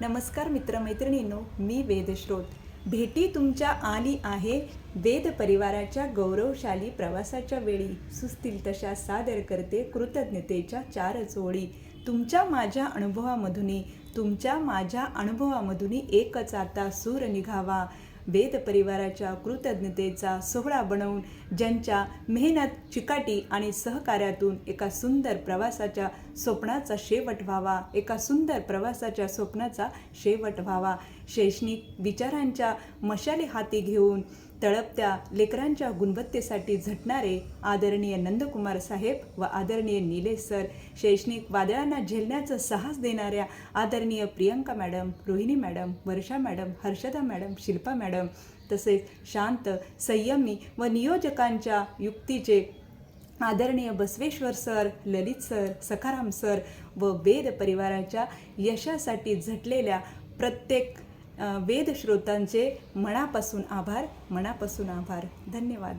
नमस्कार मित्रमैत्रिणींनो मी वेदश्रोत. भेटी तुमच्या आली आहे वेद परिवाराच्या गौरवशाली प्रवासाच्या वेळी. सुस्तील तशा सादर करते कृतज्ञतेच्या चार चोळी तुमच्या माझ्या अनुभवामधूनही तुमच्या माझ्या अनुभवामधूनही एकच आता सूर निघावा. वेद परिवाराच्या कृतज्ञतेचा सोहळा बनवून ज्यांच्या मेहनत चिकाटी आणि सहकार्यातून एका सुंदर प्रवासाच्या स्वप्नाचा शेवट व्हावा एका सुंदर प्रवासाच्या स्वप्नाचा शेवट व्हावा. शैक्षणिक विचारांच्या मशाली हाती घेऊन तळपत्या लेकरांच्या गुणवत्तेसाठी झटणारे आदरणीय नंदकुमार साहेब व आदरणीय निलेश सर शैक्षणिक वादळांना झेलण्याचं साहस देणाऱ्या आदरणीय Priyanka madam Rohini madam Varsha madam Harshada madam Shilpa madam तसेच शांत संयमी व नियोजकांच्या युक्तीचे आदरणीय Basaveshwar sir Lalit sir Sakharam sir व वेद परिवाराच्या यशासाठी झटलेल्या प्रत्येक वेदश्रोतांचे मनापासून आभार मनापासून आभार. धन्यवाद.